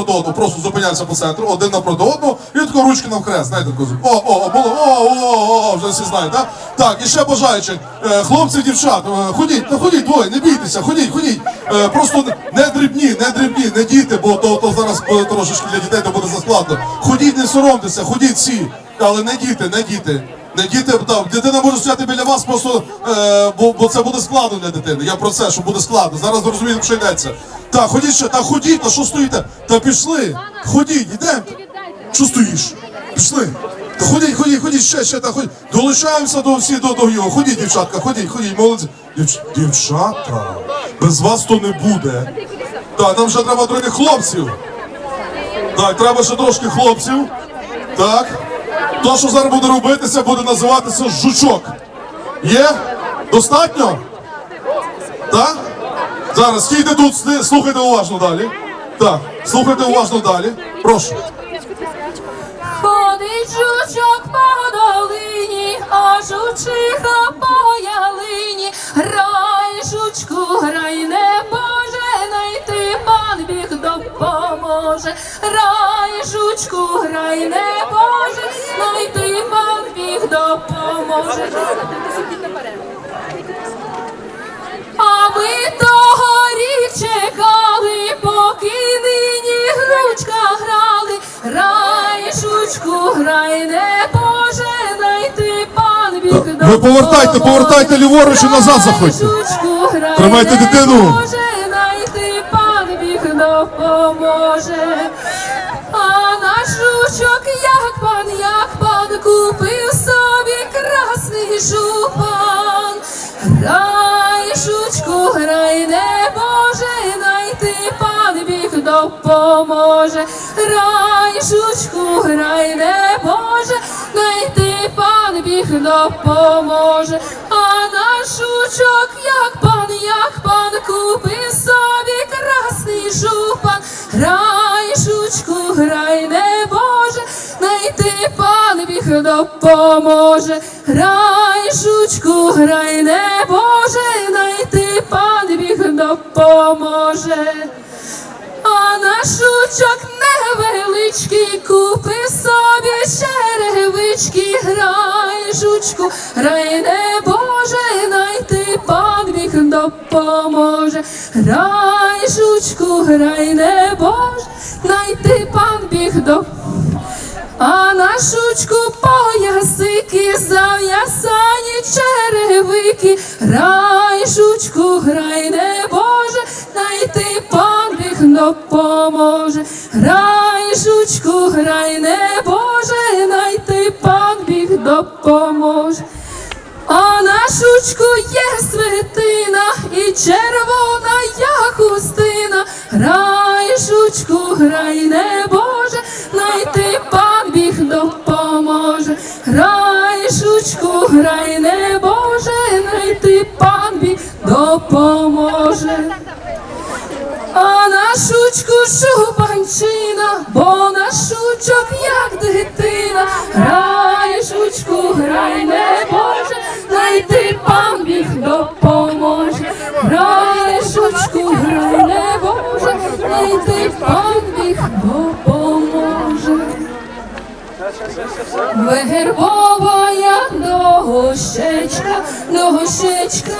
напроти одного, просто зупиняємося по центру, один напроти одного, і тако ручки навхрест, знаєте, тако, о, о, о, було, о, о, о, вже всі знають, так? Так, і ще бажаючих, е, хлопці, дівчат, е, ходіть, та ходіть двоє, не бійтеся, ходіть, ходіть, Е, просто не дрібні, не дрібні, не діти, бо то, то зараз трошечки для дітей то буде заскладно. Ходіть, не соромтеся, ходіть всі, але не діти, не діти. Не діти, так, дитина може стояти біля вас, просто е, бо, бо це буде складно для дитини. Я про це, що буде складно. Зараз ви розумієте, що йдеться. Так, ходіть ще, та ходіть, та що стоїте? Та пішли. Ходіть, йдемо. Що стоїш? Пішли. Та ходіть, ходіть, ходіть, ще, ще, та ходіть. Долучаємося до всіх до, до його. Ходіть, дівчатка, ходіть, ходіть, молодці. Дівч... Дівчата, без вас то не буде. Так, нам ще треба трохи хлопців. Так, треба ще трошки хлопців. Так. То, що зараз буде робитися, буде називатися жучок. Є? Достатньо? Так? Зараз стійте тут, слухайте уважно далі. Так, слухайте уважно далі. Прошу. Ходить жучок по долині, а жучиха по ялині. Грай, жучку, грай, не може найти, пан біг допоможе. Грай, жучку, грай, не може найти, пан біг допоможе. А ми тогоріч чекали, поки нині гручка грали. Грай, жучку, грай, не може найти пан біг Так, ви повертайте, повертайте ліворуч і назад заходьте. Тримайте дитину. Допоможе. Грай, жучку, грай, не може найти, пан біг допоможе. А наш жучок, як пан, як пан, купив собі красний жупан. Грай, жучку, грай, не може найти, пан біг допоможе. Грай, жучку, грай, не може найти, пан біг допоможе. А наш жучок невеличкий, купи собі черевички, грай, жучку, грай, не боже, найти пан міг допоможе. Грай, жучку, грай, не боже, найти пан біг допоможе. А на шучку поясики зав'ясані черевики, грай, шучку, грай, не боже, найти пан біг поможе, Грай, шучку, грай, не боже, найти пан біг допоможе. А на шучку є свитина і червона я хустина. Грай, жучку, грай, не боже, найти пан біг допоможе. Грай, жучку, грай, не боже, найти пан біг допоможе. А на шучку шубанчина, бо на шучок як дитина. Грай, шучку, грай, не боже, пан біг допоможе. Вербова я дощечка, дощечка.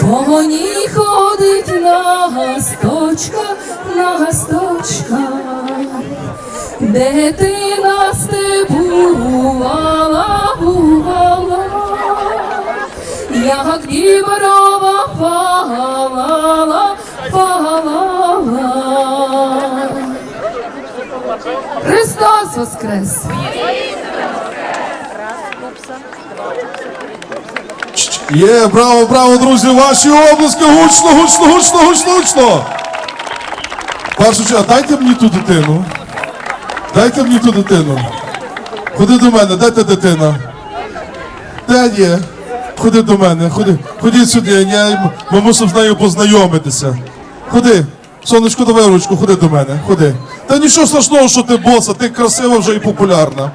По ній ходить на гасточка, на гасточка, де ти нас ти бувала, бувала, як діброва палала, палала. Христос воскрес! Є, браво, браво, друзі, ваші обласки, гучно, гучно, гучно, гучно, гучно. Першу чергу, дайте мені ту дитину. Дайте мені ту дитину. Ходи до мене, дайте дитина. Де є? Ходи до мене, ходи, ходіть сюди, я, ми мусимо з нею познайомитися. Ходи, сонечко, давай ручку, ходи до мене, ходи. Та нічого страшного, що ти боса, ти красива вже і популярна.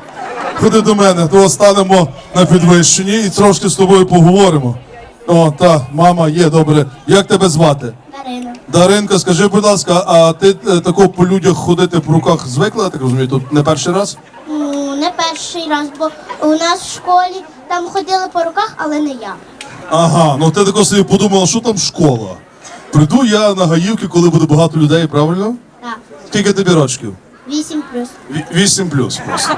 Ходи до мене, то станемо на підвищенні і трошки з тобою поговоримо. О, та, мама є, добре. Як тебе звати? Дарина. Даринка, скажи, будь ласка, а ти е, тако по людях ходити по руках звикла, я так розумію, тут не перший раз? Ну, не перший раз, бо у нас в школі там ходили по руках, але не я. Ага, ну ти тако собі подумала, що там школа. Прийду я на Гаївки, коли буде багато людей, правильно? Так. Скільки тобі рочків? Вісім плюс. Вісім плюс просто.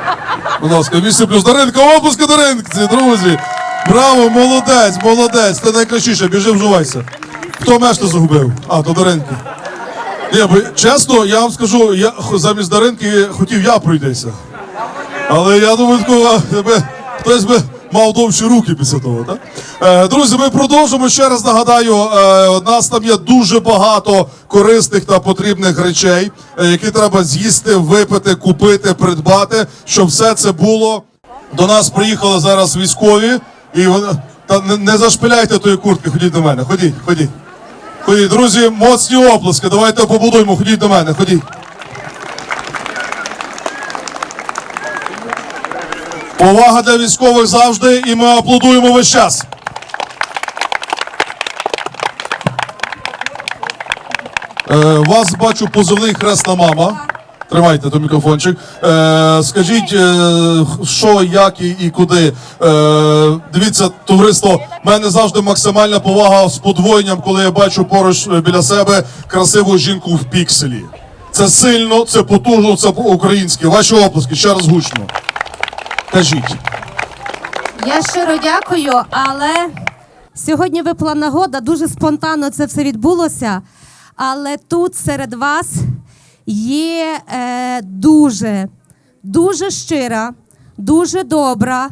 Будь ласка, вісім плюс. Даринка, опуски Даринці, друзі. Браво, молодець, молодець. Ти найкращіше, біжи вживайся. Хто мешти загубив? А, то Даринки. Ні, бо чесно, я вам скажу, я замість Даринки хотів я пройтися. Але я думаю, такого, тебе, хтось би мав довші руки після того, так? Е, друзі, ми продовжимо. Ще раз нагадаю, е, у нас там є дуже багато корисних та потрібних речей, е, які треба з'їсти, випити, купити, придбати, щоб все це було. До нас приїхали зараз військові, і вони. Та не, зашпиляйте тої куртки, ходіть до мене, ходіть, ходіть. Ходіть, друзі, моцні оплески. Давайте побудуємо, ходіть до мене, ходіть. Повага для військових завжди, і ми аплодуємо весь час. Е, вас бачу позивний хресна мама. Тримайте той мікрофончик. Е, скажіть, е, що, як і, і куди. Е, дивіться, товариство, в мене завжди максимальна повага з подвоєнням, коли я бачу поруч е, біля себе красиву жінку в пікселі. Це сильно, це потужно, це по-українськи. Ваші оплески, ще раз гучно. Кажіть. Я щиро дякую, але сьогодні випала нагода, дуже спонтанно це все відбулося. Але тут серед вас є е, дуже, дуже щира, дуже добра,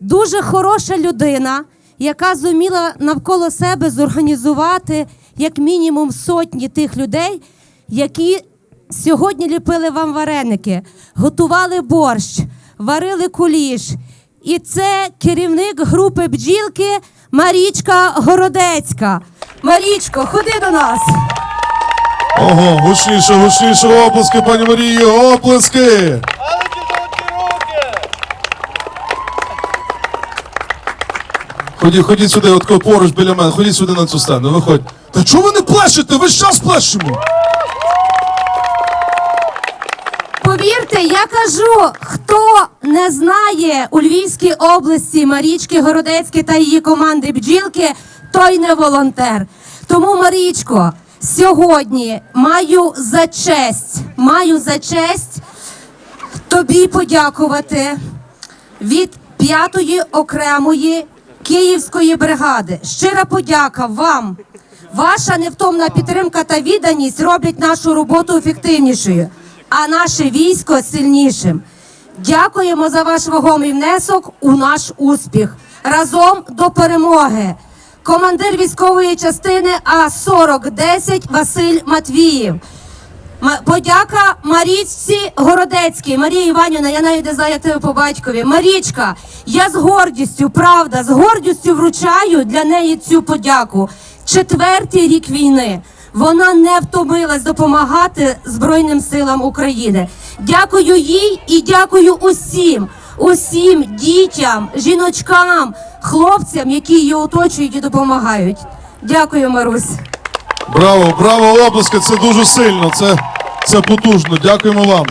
дуже хороша людина, яка зуміла навколо себе зорганізувати як мінімум сотні тих людей, які сьогодні ліпили вам вареники, готували борщ, варили куліш. І це керівник групи бджілки Марічка Городецька. Марічко, ходи до нас. Ого, гучніше, гучніше, оплески, пані Марії, оплески! Ходіть, ходіть сюди, от поруч біля мене, ходіть сюди на цю стену, виходь. Та чого ви не плещете? Ви час плещемо! Повірте, я кажу, хто не знає у Львівській області Марічки Городецьки та її команди бджілки, той не волонтер. Тому, Марічко, сьогодні маю за честь, маю за честь тобі подякувати від п'ятої окремої київської бригади. Щира подяка вам. Ваша невтомна підтримка та відданість роблять нашу роботу ефективнішою, а наше військо сильнішим. Дякуємо за ваш вагомий внесок у наш успіх. Разом до перемоги. Командир військової частини А 4010 Василь Матвіїв. Подяка Марічці Городецькій. Марія Іванівна, я навіть не знаю, як тебе по батькові. Марічка, я з гордістю, правда, з гордістю вручаю для неї цю подяку. Четвертий рік війни. Вона не втомилась допомагати Збройним силам України. Дякую їй і дякую усім, усім дітям, жіночкам, хлопцям, які її оточують і допомагають. Дякую, Марусь. Браво, браво, оплески, це дуже сильно, це, це потужно. Дякуємо вам.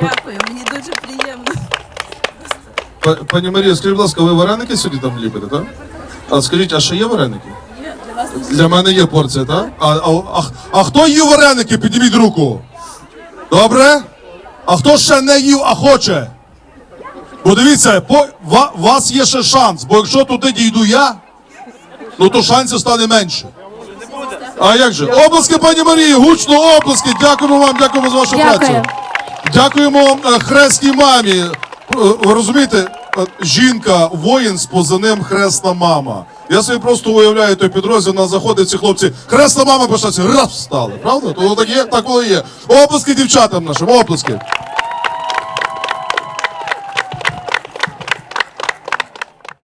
Дякую, мені дуже приємно. Па- Пані Марія, скажіть, будь ласка, ви вареники сьогодні там ліпите, так? А скажіть, а ще є вареники? Для вас Для мене є порція, так? А, а, а, а хто їв вареники? Підніміть руку. Добре? А хто ще не їв, а хоче? Бо дивіться, по, ва, вас є ще шанс, бо якщо туди дійду я, ну то шансів стане менше. А як же? Обласки, пані Марії, гучно оплески. Дякуємо вам, дякуємо за вашу Дякую. працю. Дякуємо е, хрестній мамі. Е, Ви розумієте, е, жінка, воїн з позивним хресна мама. Я собі просто уявляю той підрозділ, на заходить ці хлопці. Хресла мама пишаться, раз встали, правда? То так є, так воно є. Оплески дівчатам нашим, оплески.